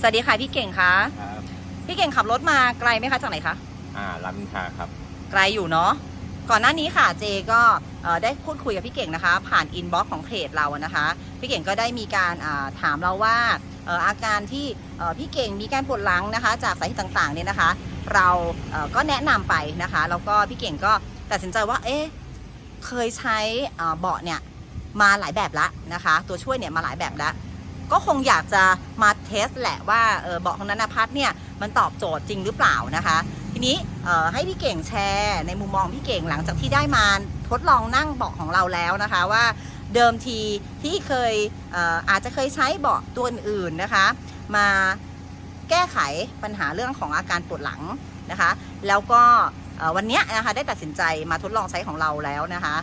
สวัสดีค่ะพี่เก่งคะครับพี่เก่งขับรถมาไกลไหมคะจากไหนคะอ่ารามอินทราครับ ไกลอยู่เนาะก่อนหน้านี้ค่ะเจก็เอ่อได้พูดคุยกับพี่เก่งนะคะ ผ่านอินบ็อกซ์ของเพจเราอะนะคะ พี่เก่งก็ได้มีการอ่าถามเราว่าเอ่ออาการที่เอ่อพี่เก่งมีการปวดหลังนะคะ จากสาเหตุต่างๆเนี่ยนะคะ เราเอ่อก็แนะนำไปนะคะแล้วก็พี่เก่งก็ตัดสินใจว่าเอ๊ะเคยใช้เอ่อเบาะเนี่ยมาหลายแบบละนะคะ ตัวช่วยเนี่ยมาหลายแบบละ ก็คงอยากจะมาเทสแหละว่าเบาะของนันพัฒน์เนี่ยมันตอบโจทย์จริงหรือเปล่านะคะ ทีนี้ให้พี่เก่งแชร์ในมุมมองพี่เก่งหลังจากที่ได้มาทดลองนั่งเบาะของเราแล้วนะคะว่าเดิมทีที่เคยเอออาจจะเคยใช้เบาะตัวอื่นๆนะคะ มาแก้ไขปัญหาเรื่องของอาการปวดหลังนะคะ แล้วก็วันนี้นะคะได้ตัดสินใจมาทดลองใช้ของเราแล้วนะคะ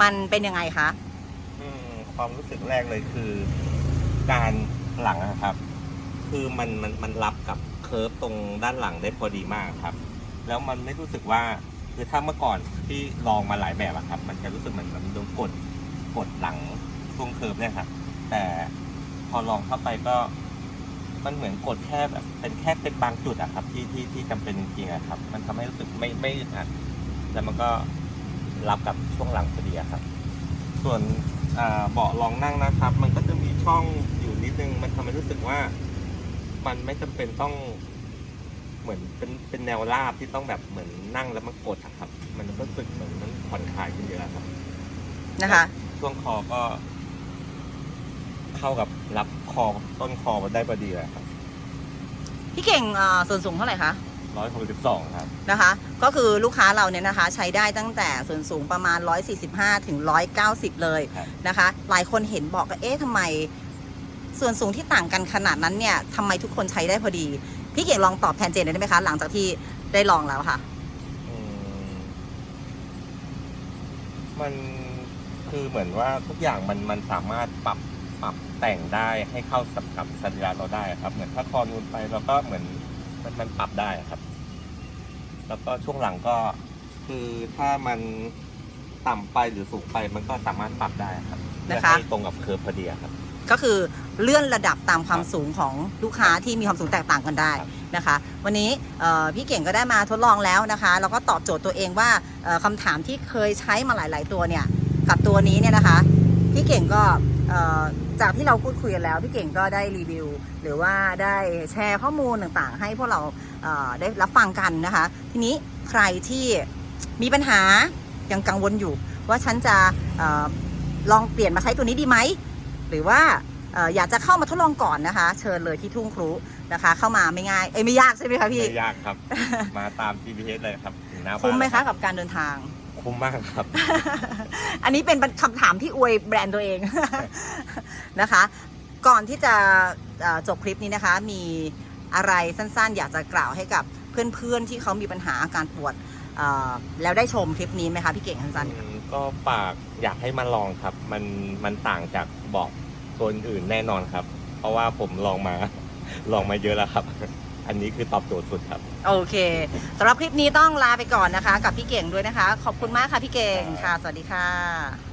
มันเป็นยังไงคะความรู้สึกแรกเลยคือ การหลังอะครับ คือมันมันมันรับกับเคิร์ฟตรงด้านหลังได้พอดีมากครับ แล้วมันไม่รู้สึกว่าคือถ้าเมื่อก่อนที่ลองมาหลายแบบอะครับ มันจะรู้สึกเหมือนมันโดนกดกดหลังช่วงเคิร์ฟเนี่ยครับ แต่พอลองเข้าไปก็มันเหมือนกดแค่แบบเป็นแค่เป็นบางจุดอะครับ ที่ที่ที่จำเป็นจริงๆอะครับ มันทำให้รู้สึกไม่ไม่อึดอัดแล้วมันก็รับกับช่วงหลังพอดีครับ ส่วนเบาะรองนั่งนะครับ มันก็จะมี ช่องอยู่นิดนึง มันทำให้รู้สึกว่า มันไม่จำเป็นต้องเหมือนเป็นเป็นแนวราบที่ต้องแบบเหมือนนั่งแล้วมันกดอะครับ มันก็รู้สึกเหมือนมันผ่อนคลายขึ้นเยอะครับ นะคะ ช่วงคอก็ เข้ากับรับคอต้นคอมาได้พอดีเลยครับ พี่เก่งเอ่อส่วนสูงเท่าไหร่คะ ร้อยหกสิบสองครับ นะคะ ก็คือลูกค้าเราเนี่ยนะคะ ใช้ได้ตั้งแต่ส่วนสูงประมาณ 145 ถึง 190 เลยครับ นะคะ หลายคนเห็นบอกว่าเอ๊ะทำไม ส่วนสูงที่ต่างกันขนาดนั้นเนี่ยทำไมทุกคนใช้ได้พอดี พี่เก่งลองตอบแทนเจนได้ไหมคะ หลังจากที่ได้ลองแล้วค่ะ อืมมันคือเหมือนว่าทุกอย่างมันมันสามารถปรับปรับแต่งได้ให้เข้ากับกับสรีระเราได้ครับ เหมือนถ้าคอนูนไปเราก็เหมือน มันมันปรับได้ครับ แล้วก็ช่วงหลังก็คือถ้ามันต่ำไปหรือสูงไปมันก็สามารถปรับได้ครับนะคะเพื่อให้ตรงกับเคิร์ฟพอดีครับ ก็คือเลื่อนระดับตามความครับสูงของลูกค้าที่มีความสูงแตกต่างกันได้ครับนะคะ วันนี้เอ่อพี่เก่งก็ได้มาทดลองแล้วนะคะแล้วก็ตอบโจทย์ตัวเองว่าเอ่อคำถามที่เคยใช้มาหลาย ๆ ตัวเนี่ยกับตัวนี้เนี่ยนะคะพี่เก่งก็เอ่อ จากที่เราพูดคุยกันแล้วพี่เก่งก็ได้รีวิว หรือว่าได้แชร์ข้อมูลต่างๆ ให้พวกเราเอ่อได้รับฟังกันนะคะ ทีนี้ใครที่มีปัญหายังกังวลอยู่ ว่าฉันจะเออลองเปลี่ยนมาใช้ตัวนี้ดีไหม หรือว่าเอ่ออยากจะเข้ามาทดลองก่อนนะคะ เชิญเลยที่ทุ่งครุนะคะ เข้ามาไม่ง่ายเอ้ยไม่ยากใช่ไหมคะพี่ไม่ยากครับ มาตาม GPS เลยครับถึงหน้าบ้านคุ้มไหมเลยคะกับการเดินทาง คุ้มมากครับ อันนี้เป็นคำถามที่อวยแบรนด์ตัวเอง นะคะ ก่อนที่จะเอ่อจบคลิปนี้นะคะ มีอะไรสั้นๆ อยากจะกล่าวให้กับเพื่อนๆที่เขามีปัญหาอาการปวดเอ่อแล้วได้ชมคลิปนี้ไหมคะพี่เก่งสั้นอืมก็ฝากอยากให้มาลองครับ มันมันต่างจากเบอกตัวอื่นแน่นอนครับ เพราะว่าผมลองมาลองมาเยอะแล้วครับ อันนี้คือตอบโจทย์สุดครับ โอเคสำหรับคลิปนี้ต้องลาไปก่อนนะคะ กับพี่เก่งด้วยนะคะ ขอบคุณมากค่ะพี่เก่งค่ะ สวัสดีค่ะ